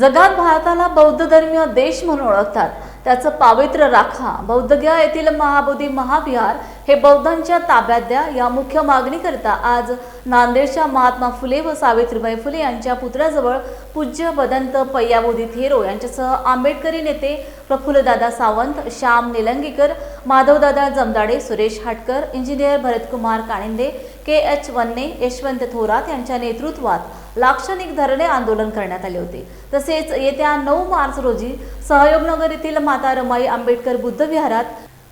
जगात भारताला बौद्ध धर्मीय देश म्हणून ओळखतात. त्याचं पावित्र्य राखा. बौद्धगया येथील महाबोधी महाविहार हे बौद्धांच्या ताब्यात द्या. या मुख्य मागणीकरिता आज नांदेडच्या महात्मा फुले व सावित्रीबाई फुले यांच्या पुतळ्याजवळ पूज्य बदंत पय्याबोधी थेरो यांच्यासह आंबेडकरी नेते Prafulladada Sawant Shyam Nilangikar Madhavdada Jamdade Suresh Hatkar engineer Bharatkumar Kaninde K H Wanne Yashwant Thorat यांच्या नेतृत्वात लाक्षणिक धरणे आंदोलन करण्यात आले होते. तसेच येत्या नऊ मार्च रोजी सहयोगनगर येथील माता रमाई आंबेडकर बुद्ध विहारात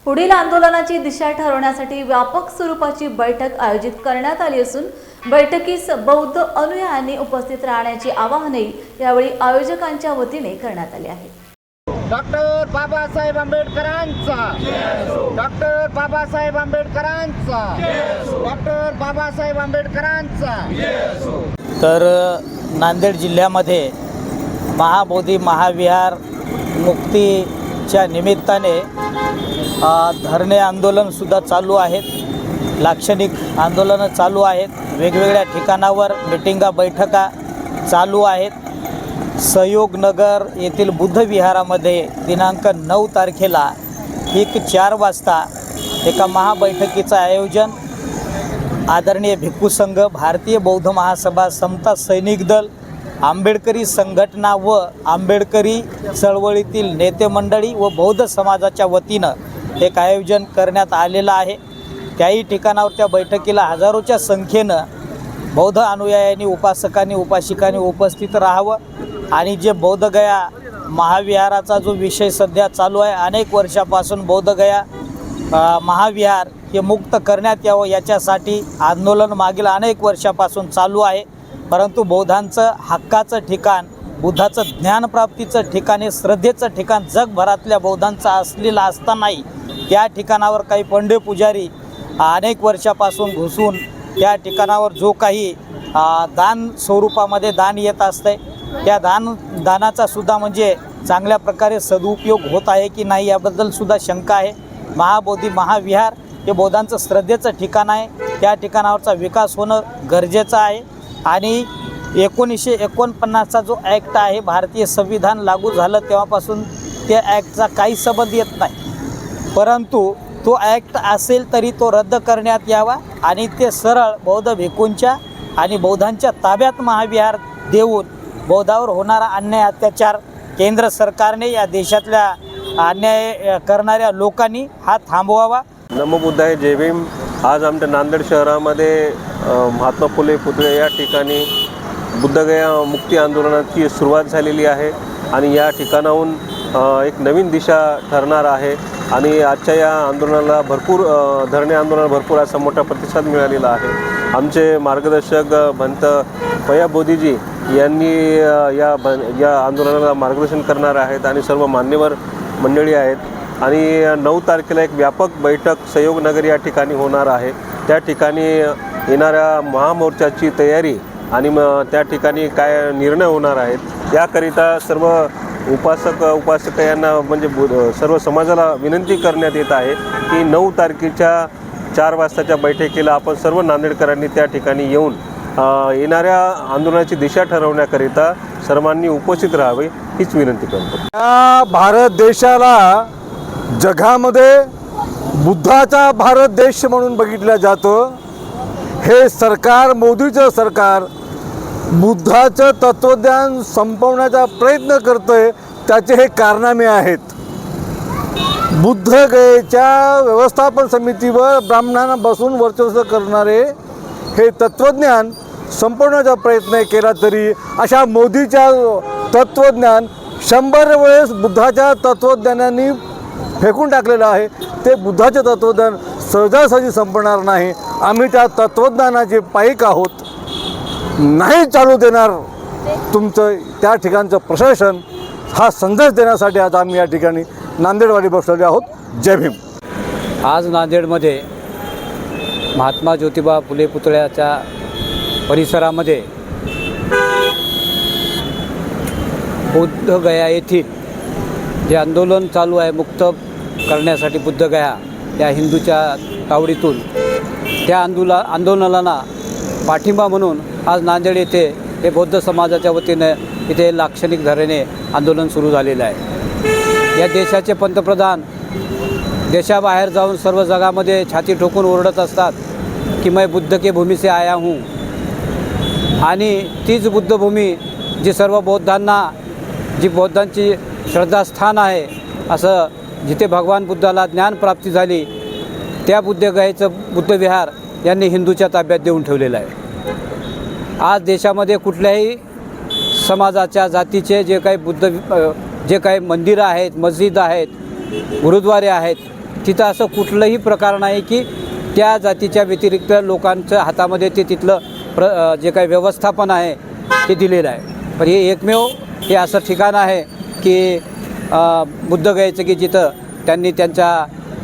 पुढील आंदोलनाची दिशा ठरवण्यासाठी व्यापक स्वरूपाची बैठक आयोजित करण्यात आली असून बैठकीस बौद्ध अनुयायांनी उपस्थित राहण्याचे आवाहनही यावेळी आयोजकांच्या वतीने करण्यात आले आहे. डॉक्टर बाबासाहेब आंबेडकरांचा. डॉक्टर बाबासाहेब आंबेडकरांचा. डॉक्टर बाबासाहेब आंबेडकरांचा. तर नांदेड जिल्ह्यामध्ये महाबोधी महाविहार मुक्तीच्या निमित्ताने धरणे आंदोलनसुद्धा चालू आहेत. लाक्षणिक आंदोलनं चालू आहेत. वेगवेगळ्या ठिकाणावर मिटिंगा बैठका चालू आहेत. सहयोगनगर येथील बुद्ध विहारामध्ये दिनांक नऊ तारखेला ठीक चार वाजता एका महाबैठकीचं आयोजन आदरणीय भिक्खू संघ भारतीय बौद्ध महासभा समता सैनिक दल आंबेडकरी संघटना व आंबेडकरी चळवळीतील नेते मंडळी व बौद्ध समाजाच्या वतीनं एक आयोजन करण्यात आलेलं आहे. त्याही ठिकाणावर त्या बैठकीला हजारोच्या संख्येनं बौद्ध अनुयायांनी उपासकांनी उपासिकांनी उपस्थित राहावं आणि जे बौद्धगया महाविहाराचा जो विषय सध्या चालू आहे अनेक वर्षापासून बौद्धगया महाविहार हे मुक्त करण्यात यावं याच्यासाठी आंदोलन मागील अनेक वर्षापासून चालू आहे. परंतु बौद्धांचं हक्काचं ठिकाण बुद्धाचं ज्ञानप्राप्तीचं ठिकाण हे श्रद्धेचं ठिकाण जगभरातल्या बौद्धांचं असलेलं असतानाही त्या ठिकाणावर काही पंडे पुजारी अनेक वर्षापासून घुसून त्या ठिकाणावर जो काही दान स्वरूपामध्ये दान येत असतंय त्या दान दानाचा सुद्धा म्हणजे चांगल्या प्रकारे सदुपयोग होत आहे की नाही याबद्दल सुद्धा शंका आहे. महाबोधी महाविहार हे बौद्धांचं श्रद्धेचं ठिकाण आहे. त्या ठिकाणावरचा विकास होणं गरजेचं आहे. आणि एकोणीसशे एकोणपन्नासचा जो ॲक्ट आहे भारतीय संविधान लागू झालं तेव्हापासून त्या ॲक्टचा काही संबंध येत नाही. परंतु तो ॲक्ट असेल तरी तो रद्द करण्यात यावा आणि ते सरळ बौद्ध भिकूंच्या आणि बौद्धांच्या ताब्यात महाविहार देऊन बौद्धावर होणारा अन्याय अत्याचार केंद्र सरकारने या देशातल्या अन्याय करणाऱ्या लोकांनी हा थांबवावा. नमो आहे जय भीम. आज आमच्या नांदेड शहरामध्ये महात्मा फुले पुतळे या ठिकाणी बुद्धगया मुक्ती आंदोलनाची सुरुवात झालेली आहे आणि या ठिकाणाहून एक नवीन दिशा ठरणार आहे आणि आजच्या या आंदोलनाला भरपूर धरणे आंदोलनाला भरपूर असा मोठा प्रतिसाद मिळालेला आहे. आमचे मार्गदर्शक भंत पया बोधीजी यांनी या ब या आंदोलनाला मार्गदर्शन करणार आहेत आणि सर्व मान्यवर मंडळी आहेत. आणि नऊ तारखेला एक व्यापक बैठक सहयोगनगर या ठिकाणी होणार आहे. त्या ठिकाणी येणाऱ्या महामोर्चाची तयारी आणि मग त्या ठिकाणी काय निर्णय होणार आहेत याकरिता सर्व उपासक उपासक यांना म्हणजे बु- सर्व समाजाला विनंती करण्यात येत आहे की नऊ तारखेच्या चार वाजताच्या बैठकीला आपण सर्व नांदेडकरांनी त्या ठिकाणी येऊन येणाऱ्या आंदोलनाची दिशा ठरवण्याकरिता सर्वांनी उपस्थित राहावे हीच विनंती करतो. या भारत देशाला जगामध्ये बुद्धाचा भारत देश म्हणून बघितलं जातं. हे सरकार मोदीचं सरकार बुद्धाचं तत्त्वज्ञान संपवण्याचा प्रयत्न करतोय त्याचे हे कारनामे आहेत. बुद्धगयेच्या व्यवस्थापन समितीवर ब्राह्मणांना बसून वर्चस्व करणारे हे तत्त्वज्ञान संपवण्याचा प्रयत्न केला तरी अशा मोदीच्या तत्त्वज्ञान शंभर वेळेस बुद्धाच्या तत्त्वज्ञानांनी फेकून टाकलेलं आहे. ते बुद्धाचे तत्त्वज्ञान सहजासहजी संपणार नाही. आम्ही त्या तत्त्वज्ञानाचे पाईक आहोत. नाही चालू देणार तुमचं त्या ठिकाणचं प्रशासन. हा संदेश देण्यासाठी आज आम्ही या ठिकाणी नांदेडवाडी बसलेले आहोत. जय भीम. आज नांदेडमध्ये महात्मा ज्योतिबा फुले पुतळ्याच्या परिसरामध्ये बुद्धगया येथील जे आंदोलन चालू आहे मुक्त करण्यासाठी बुद्धगया या हिंदूच्या तावडीतून त्या आंदोला आंदोलनाला पाठिंबा म्हणून आज नांदेड येथे हे बौद्ध समाजाच्या वतीनं इथे लाक्षणिक धरेने आंदोलन सुरू झालेलं आहे. या देशाचे पंतप्रधान देशाबाहेर जाऊन सर्व जगामध्ये छाती ठोकून ओरडत असतात की मैं बुद्ध के भूमी से आया हूँ. आणि तीच बुद्धभूमी जी सर्व बौद्धांना जी बौद्धांची श्रद्धास्थान आहे असं जिथे भगवान बुद्धाला ज्ञानप्राप्ती झाली त्या बुद्धगयेचं बुद्धविहार यांनी हिंदूच्या ताब्यात देऊन ठेवलेलं आहे. आज देशामध्ये कुठल्याही समाजाच्या जातीचे जे काही बुद्ध जे काही मंदिरं आहेत मस्जिद आहेत गुरुद्वारे आहेत तिथं असं कुठलंही प्रकार नाही की त्या जातीच्या व्यतिरिक्त लोकांच्या हातामध्ये ते तिथलं प्र जे काही व्यवस्थापन आहे ते दिलेलं आहे. पण हे एकमेव हे असं ठिकाण आहे की बुद्ध गायचं की जिथं त्यांनी त्यांच्या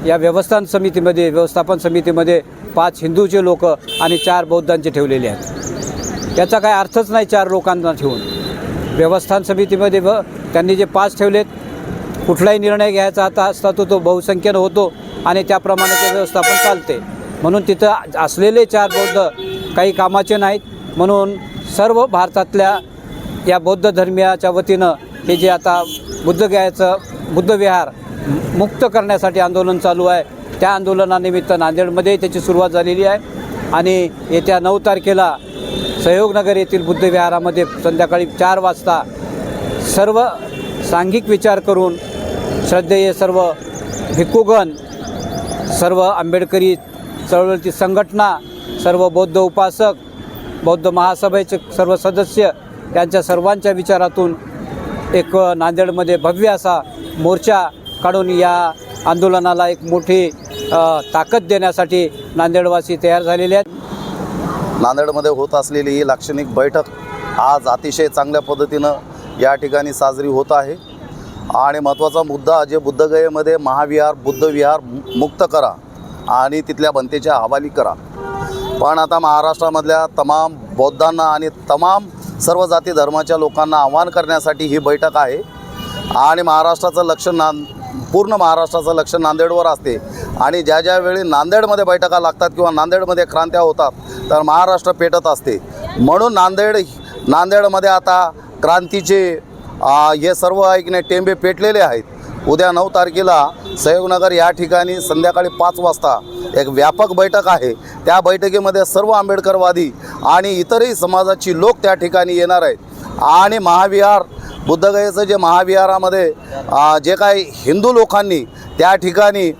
या व्यवस्थान समितीमध्ये व्यवस्थापन समितीमध्ये पाच हिंदूचे लोक आणि चार बौद्धांचे ठेवलेले आहेत. त्याचा काय अर्थच नाही चार लोकांना ठेवून. व्यवस्थान समितीमध्ये व त्यांनी जे पाच ठेवलेत कुठलाही निर्णय घ्यायचा आता असता तो तो बहुसंख्येनं होतो आणि त्याप्रमाणे ते व्यवस्थापन चालते. म्हणून तिथं असलेले चार बौद्ध काही कामाचे नाहीत. म्हणून सर्व भारतातल्या या बौद्ध धर्मियाच्या वतीनं हे जे आता बुद्धगयाचं बुद्धविहार मुक्त करण्यासाठी आंदोलन चालू आहे त्या आंदोलनानिमित्त नांदेडमध्ये त्याची सुरुवात झालेली आहे. आणि येत्या नऊ तारखेला सहयोगनगर येथील बुद्धविहारामध्ये संध्याकाळी चार वाजता सर्व सांघिक विचार करून श्रद्धेय सर्व भिक्खुगण सर्व आंबेडकरी चळवळीची संघटना सर्व बौद्ध उपासक बौद्ध महासभेचे सर्व सदस्य यांच्या सर्वांच्या विचारातून एक नांदेडमध्ये भव्य असा मोर्चा काढून या आंदोलनाला एक मोठी ताकद देण्यासाठी नांदेडवासी तयार झालेले आहेत. नांदेडमध्ये होत असलेली ही लाक्षणिक बैठक आज अतिशय चांगल्या पद्धतीनं या ठिकाणी साजरी होत आहे. आणि महत्त्वाचा मुद्दा जे बुद्धगयेमध्ये महाविहार बुद्धविहार मु- मुक्त करा आणि तिथल्या बनतेच्या हवाली करा. पण आता महाराष्ट्रामधल्या तमाम बौद्धांना आणि तमाम सर्व जाती धर्माच्या लोकांना आव्हान करण्यासाठी ही बैठक आहे. आणि महाराष्ट्राचं लक्ष नांद पूर्ण महाराष्ट्राचं लक्ष नांदेडवर असते. आणि ज्या ज्या वेळी नांदेडमध्ये बैठका लागतात किंवा नांदेडमध्ये क्रांत्या होतात तर महाराष्ट्र पेटत असते. म्हणून नांदेड नांदेडमध्ये आता क्रांतीचे हे सर्व ऐकणे टेंबे पेटलेले आहेत. उद्या नऊ तारखेला सहयोगनगर या ठिकाणी संध्याकाळी पाच वाजता एक व्यापक बैठक आहे. त्या बैठकीमध्ये सर्व आंबेडकरवादी आणि इतरही समाजाची लोक त्या ठिकाणी येणार आहेत. आणि महाविहार बुद्धगयेचं जे महाविहारामध्ये जे काही हिंदू लोकांनी त्या ठिकाणी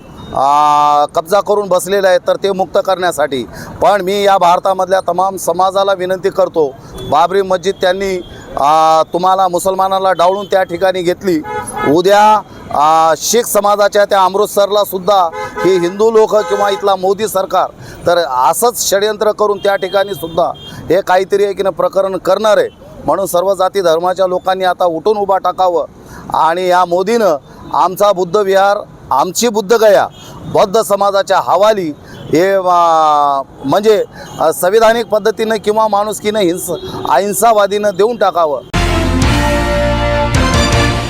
कब्जा करून बसलेले आहेत तर ते मुक्त करण्यासाठी. पण मी या भारतामधल्या तमाम समाजाला विनंती करतो बाबरी मस्जिद त्यांनी तुम्हाला मुसलमानाला डावळून त्या ठिकाणी घेतली. उद्या शीख समाजाच्या त्या अमृतसरला सुद्धा हे हिंदू लोक किंवा इथला मोदी सरकार तर असंच षडयंत्र करून त्या ठिकाणी सुद्धा हे काहीतरी आहे की नाही प्रकरण करणार आहे. म्हणून सर्व जाती धर्माच्या लोकांनी आता उठून उभा टाकावं. आणि या मोदीनं आमचा बुद्धविहार आमची बुद्धगया बौद्ध समाजाच्या हवाली हे म्हणजे संविधानिक पद्धतीनं किंवा माणुसकीनं हिंस अहिंसावादीनं देऊन टाकावं.